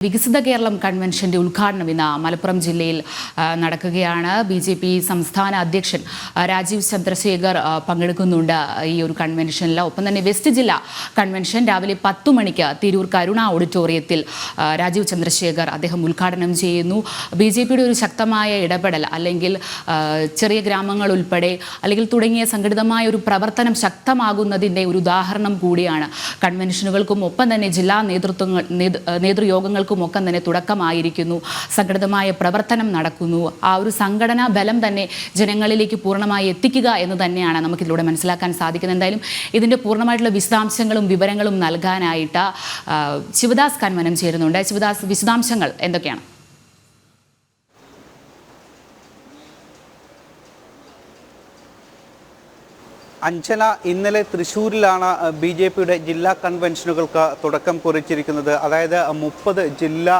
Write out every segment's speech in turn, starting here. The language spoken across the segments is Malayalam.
വികസിത കേരളം കൺവെൻഷന്റെ ഉദ്ഘാടനം ഇന്ന് മലപ്പുറം ജില്ലയിൽ നടക്കുകയാണ്. ബി ജെ പി സംസ്ഥാന അധ്യക്ഷൻ രാജീവ് ചന്ദ്രശേഖർ പങ്കെടുക്കുന്നുണ്ട് ഈ ഒരു കൺവെൻഷനിൽ. ഒപ്പം തന്നെ വെസ്റ്റ് ജില്ലാ കൺവെൻഷൻ രാവിലെ പത്തു മണിക്ക് തിരൂർ കരുണ ഓഡിറ്റോറിയത്തിൽ രാജീവ് ചന്ദ്രശേഖർ അദ്ദേഹം ഉദ്ഘാടനം ചെയ്യുന്നു. ബി ജെ പിയുടെ ഒരു ശക്തമായ ഇടപെടൽ അല്ലെങ്കിൽ ചെറിയ ഗ്രാമങ്ങൾ ഉൾപ്പെടെ അല്ലെങ്കിൽ തുടങ്ങിയ സംഘടിതമായ ഒരു പ്രവർത്തനം ശക്തമാകുന്നതിന്റെ ഒരു ഉദാഹരണം കൂടിയാണ് കൺവെൻഷനുകൾക്കും ഒപ്പം തന്നെ ജില്ലാ നേതൃത്വങ്ങൾ നേതൃ- ഒക്കെ തന്നെ തുടക്കമായിരിക്കുന്നു. സംഘടിതമായ പ്രവർത്തനം നടക്കുന്നു. ആ ഒരു സംഘടനാ ബലം തന്നെ ജനങ്ങളിലേക്ക് പൂർണമായി എത്തിക്കുക എന്ന് തന്നെയാണ് നമുക്കിതിലൂടെ മനസ്സിലാക്കാൻ സാധിക്കുന്നത്. എന്തായാലും ഇതിന്റെ പൂർണമായിട്ടുള്ള വിശദാംശങ്ങളും വിവരങ്ങളും നൽകാനായിട്ട് ശിവദാസ് കന്മനം ചേരുന്നുണ്ട്. ശിവദാസ് വിശദാംശങ്ങൾ എന്തൊക്കെയാണ്? അഞ്ജന ഇന്നലെ തൃശ്ശൂരിലാണ് ബി ജെ പിയുടെ ജില്ലാ കൺവെൻഷനുകൾക്ക് തുടക്കം കുറിച്ചിരിക്കുന്നത്. അതായത് മുപ്പത് ജില്ലാ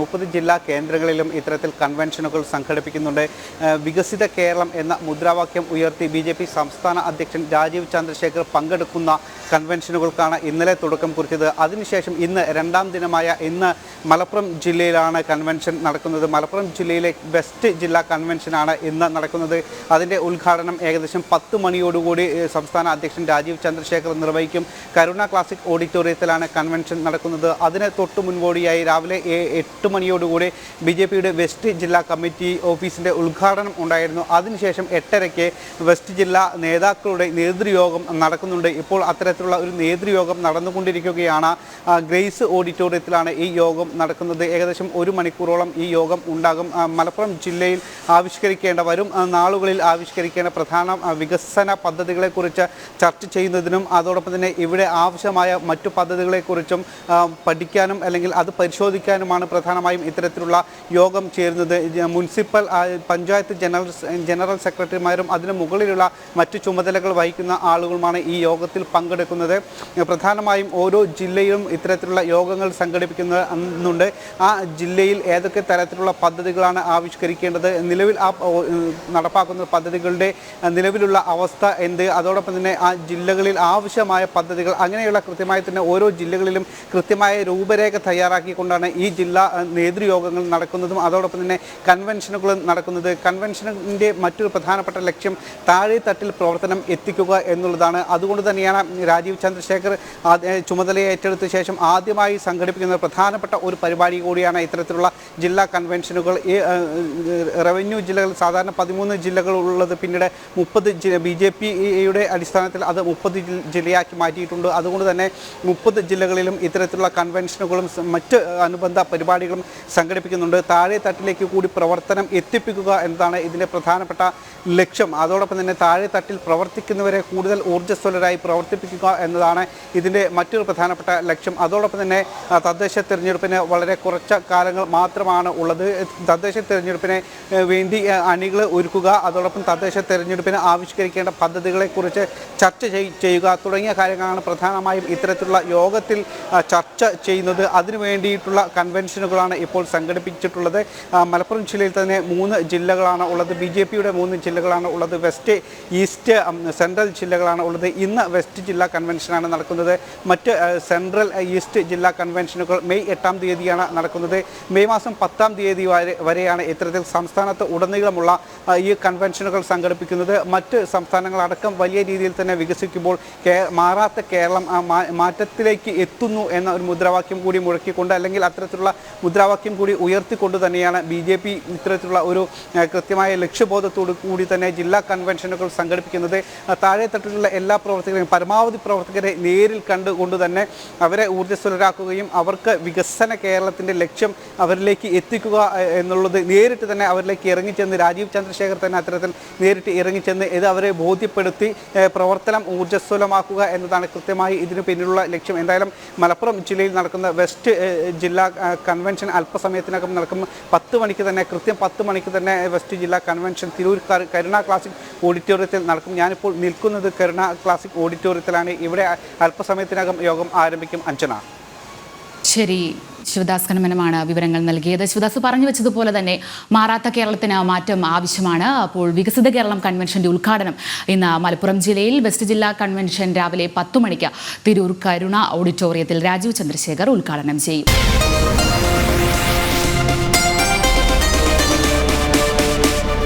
മുപ്പത് ജില്ലാ കേന്ദ്രങ്ങളിലും ഇത്തരത്തിൽ കൺവെൻഷനുകൾ സംഘടിപ്പിക്കുന്നുണ്ട്. വികസിത കേരളം എന്ന മുദ്രാവാക്യം ഉയർത്തി ബി ജെ പി സംസ്ഥാന അധ്യക്ഷൻ രാജീവ് ചന്ദ്രശേഖർ പങ്കെടുക്കുന്ന കൺവെൻഷനുകൾക്കാണ് ഇന്നലെ തുടക്കം കുറിച്ചത്. അതിനുശേഷം ഇന്ന് രണ്ടാം ദിനമായ ഇന്ന് മലപ്പുറം ജില്ലയിലാണ് കൺവെൻഷൻ നടക്കുന്നത്. മലപ്പുറം ജില്ലയിലെ ബെസ്റ്റ് ജില്ലാ കൺവെൻഷനാണ് ഇന്ന് നടക്കുന്നത്. അതിന്റെ ഉദ്ഘാടനം ഏകദേശം പത്ത് മണിയോടുകൂടി സംസ്ഥാന അധ്യക്ഷൻ രാജീവ് ചന്ദ്രശേഖർ നിർവഹിക്കും. കരുണ ക്ലാസിക് ഓഡിറ്റോറിയത്തിലാണ് കൺവെൻഷൻ നടക്കുന്നത്. അതിന് തൊട്ട് മുൻപോടിയായി രാവിലെ എട്ട് മണിയോടുകൂടി ബി ജെ പിയുടെ വെസ്റ്റ് ജില്ലാ കമ്മിറ്റി ഓഫീസിന്റെ ഉദ്ഘാടനം ഉണ്ടായിരുന്നു. അതിനുശേഷം എട്ടരയ്ക്ക് വെസ്റ്റ് ജില്ലാ നേതാക്കളുടെ നേതൃയോഗം നടക്കുന്നുണ്ട്. ഇപ്പോൾ അത്തരത്തിലുള്ള ഒരു നേതൃയോഗം നടന്നുകൊണ്ടിരിക്കുകയാണ്. ഗ്രേസ് ഓഡിറ്റോറിയത്തിലാണ് ഈ യോഗം നടക്കുന്നത്. ഏകദേശം ഒരു മണിക്കൂറോളം ഈ യോഗം ഉണ്ടാകും. മലപ്പുറം ജില്ലയിൽ ആവിഷ്കരിക്കേണ്ട വരും. നാളുകളിൽ ആവിഷ്കരിക്കേണ്ട പ്രധാന വികസന വികസന പദ്ധതികളെക്കുറിച്ച് ചർച്ച ചെയ്യുന്നതിനും അതോടൊപ്പം തന്നെ ഇവിടെ ആവശ്യമായ മറ്റു പദ്ധതികളെക്കുറിച്ചും പഠിക്കാനും അല്ലെങ്കിൽ അത് പരിശോധിക്കാനുമാണ് പ്രധാനമായും ഇത്തരത്തിലുള്ള യോഗം ചേരുന്നത്. മുനിസിപ്പൽ പഞ്ചായത്ത് ജനറൽ ജനറൽ സെക്രട്ടറിമാരും അതിന് മുകളിലുള്ള മറ്റു ചുമതലകൾ വഹിക്കുന്ന ആളുകളുമാണ് ഈ യോഗത്തിൽ പങ്കെടുക്കുന്നത്. പ്രധാനമായും ഓരോ ജില്ലയിലും ഇത്തരത്തിലുള്ള യോഗങ്ങൾ സംഘടിപ്പിക്കുന്നുണ്ട്. ആ ജില്ലയിൽ ഏതൊക്കെ തരത്തിലുള്ള പദ്ധതികളാണ് ആവിഷ്കരിക്കേണ്ടത് നിലവിൽ ആ നടപ്പാക്കുന്ന പദ്ധതികളുടെ നിലവിലുള്ള അവസ്ഥ എന്ത് അതോടൊപ്പം തന്നെ ആ ജില്ലകളിൽ ആവശ്യമായ പദ്ധതികൾ അങ്ങനെയുള്ള കൃത്യമായി തന്നെ ഓരോ ജില്ലകളിലും കൃത്യമായ രൂപരേഖ തയ്യാറാക്കിക്കൊണ്ടാണ് ഈ ജില്ലാ നേതൃയോഗങ്ങൾ നടക്കുന്നതും. അതോടൊപ്പം തന്നെ കൺവെൻഷനുകളും നടക്കുന്നത്. കൺവെൻഷനിന്റെ മറ്റൊരു പ്രധാനപ്പെട്ട ലക്ഷ്യം താഴെ തട്ടിൽ പ്രവർത്തനം എത്തിക്കുക എന്നുള്ളതാണ്. അതുകൊണ്ട് തന്നെയാണ് രാജീവ് ചന്ദ്രശേഖർ ചുമതല ഏറ്റെടുത്ത ശേഷം ആദ്യമായി സംഘടിപ്പിക്കുന്ന പ്രധാനപ്പെട്ട ഒരു പരിപാടി കൂടിയാണ് ഇത്തരത്തിലുള്ള ജില്ലാ കൺവെൻഷനുകൾ. ഈ റവന്യൂ ജില്ലകൾ സാധാരണ പതിമൂന്ന് ജില്ലകളുള്ളത് പിന്നീട് മുപ്പത് ബി ജെ പിയുടെ അടിസ്ഥാനത്തിൽ അത് മുപ്പത് ജില്ലയാക്കി മാറ്റിയിട്ടുണ്ട്. അതുകൊണ്ട് തന്നെ മുപ്പത് ജില്ലകളിലും ഇത്തരത്തിലുള്ള കൺവെൻഷനുകളും മറ്റ് അനുബന്ധ പരിപാടികളും സംഘടിപ്പിക്കുന്നുണ്ട്. താഴെ തട്ടിലേക്ക് കൂടി പ്രവർത്തനം എത്തിപ്പിക്കുക എന്നതാണ് ഇതിന്റെ പ്രധാനപ്പെട്ട ലക്ഷ്യം. അതോടൊപ്പം തന്നെ താഴെ തട്ടിൽ പ്രവർത്തിക്കുന്നവരെ കൂടുതൽ ഊർജസ്വലരായി പ്രവർത്തിപ്പിക്കുക എന്നതാണ് ഇതിന്റെ മറ്റൊരു പ്രധാനപ്പെട്ട ലക്ഷ്യം. അതോടൊപ്പം തന്നെ തദ്ദേശ തിരഞ്ഞെടുപ്പിന് വളരെ കുറച്ച കാലങ്ങൾ മാത്രമാണ് ഉള്ളത്. തദ്ദേശ തിരഞ്ഞെടുപ്പിന് വേണ്ടി അണികൾ ഒരുക്കുക. അതോടൊപ്പം തദ്ദേശ തിരഞ്ഞെടുപ്പിന് ആവിഷ്കരിക്കേണ്ട പദ്ധതികളെക്കുറിച്ച് ചർച്ച ചെയ്- ചെയ്യുക. തുടങ്ങിയ കാര്യങ്ങളാണ് പ്രധാനമായും ഇത്തരത്തിലുള്ള യോഗത്തിൽ ചർച്ച ചെയ്യുന്നത്. അതിനു വേണ്ടിയിട്ടുള്ള കൺവെൻഷനുകളാണ് ഇപ്പോൾ സംഘടിപ്പിച്ചിട്ടുള്ളത്. മലപ്പുറം ജില്ലയിൽ തന്നെ മൂന്ന് ജില്ലകളാണ് ഉള്ളത്. ബി ജെ പിയുടെ മൂന്ന് ജില്ലകളാണ് ഉള്ളത്. വെസ്റ്റ് ഈസ്റ്റ് സെൻട്രൽ ജില്ലകളാണ് ഉള്ളത്. ഇന്ന് വെസ്റ്റ് ജില്ലാ കൺവെൻഷനാണ് നടക്കുന്നത്. മറ്റ് സെൻട്രൽ ഈസ്റ്റ് ജില്ലാ കൺവെൻഷനുകൾ മെയ് എട്ടാം തീയതിയാണ് നടക്കുന്നത്. മെയ് മാസം പത്താം തീയതി വരെ വരെയാണ് ഇത്തരത്തിൽ സംസ്ഥാനത്ത് ഉടനീളമുള്ള ഈ കൺവെൻഷനുകൾ സംഘടിപ്പിക്കുന്നത്. മറ്റ് സംസ്ഥാനങ്ങളടക്കം വലിയ രീതിയിൽ തന്നെ വികസിക്കുമ്പോൾ മാറാത്ത കേരളം മാറ്റത്തിലേക്ക് എത്തുന്നു എന്ന ഒരു മുദ്രാവാക്യം കൂടി മുഴക്കിക്കൊണ്ട് അല്ലെങ്കിൽ അത്തരത്തിലുള്ള മുദ്രാവാക്യം കൂടി ഉയർത്തിക്കൊണ്ട് തന്നെയാണ് ബി ജെ പി ഇത്തരത്തിലുള്ള ഒരു കൃത്യമായ ലക്ഷ്യബോധത്തോടു കൂടി തന്നെ ജില്ലാ കൺവെൻഷനുകൾ സംഘടിപ്പിക്കുന്നത്. താഴെ താഴെത്തട്ടിലുള്ള എല്ലാ പ്രവർത്തകരെയും പരമാവധി പ്രവർത്തകരെ നേരിൽ കണ്ടുകൊണ്ട് തന്നെ അവരെ ഊർജസ്വലരാക്കുകയും അവർക്ക് വികസന കേരളത്തിന്റെ ലക്ഷ്യം അവരിലേക്ക് എത്തിക്കുക എന്നുള്ളത് നേരിട്ട് തന്നെ അവരിലേക്ക് ഇറങ്ങിച്ചെന്ന് രാജീവ് ചന്ദ്രശേഖർ തന്നെ അത്തരത്തിൽ നേരിട്ട് ഇറങ്ങിച്ചെന്ന് ഇത് അവരെ ബോധ്യപ്പെടുത്തി ഏ, പ്രവർത്തനം ഊർജസ്വലമാക്കുക എന്നതാണ് കൃത്യമായി ഇതിനു പിന്നിലുള്ള ലക്ഷ്യം. എന്തായാലും മലപ്പുറം ജില്ലയിൽ നടക്കുന്ന വെസ്റ്റ് ജില്ലാ കൺവെൻഷൻ അല്പസമയത്തിനകം നടക്കും. പത്ത് മണിക്ക് തന്നെ കൃത്യം പത്ത് മണിക്ക് തന്നെ വെസ്റ്റ് ജില്ലാ കൺവെൻഷൻ തിരൂർ കരു- കരുണ ക്ലാസിക് ഓഡിറ്റോറിയത്തിൽ നടക്കും. ഞാനിപ്പോൾ നിൽക്കുന്നത് കരുണ ക്ലാസിക് ഓഡിറ്റോറിയത്തിലാണ് ഇവിടെ അല്പസമയത്തിനകം യോഗം ആരംഭിക്കും. അഞ്ജന. ശരി ശിവദാസ് കനമനമാണ് വിവരങ്ങൾ നൽകിയത്. ശിവദാസ് പറഞ്ഞു വെച്ചതുപോലെ തന്നെ മാറാത്ത കേരളത്തിന് മാറ്റം ആവശ്യമാണ്. അപ്പോൾ വികസിത കേരളം കൺവെൻഷന്റെ ഉദ്ഘാടനം ഇന്ന് മലപ്പുറം ജില്ലയിൽ വെസ്റ്റ് ജില്ലാ കൺവെൻഷൻ രാവിലെ പത്തു മണിക്ക് തിരൂർ കരുണ ഓഡിറ്റോറിയത്തിൽ രാജീവ് ചന്ദ്രശേഖർ ഉദ്ഘാടനം ചെയ്യും.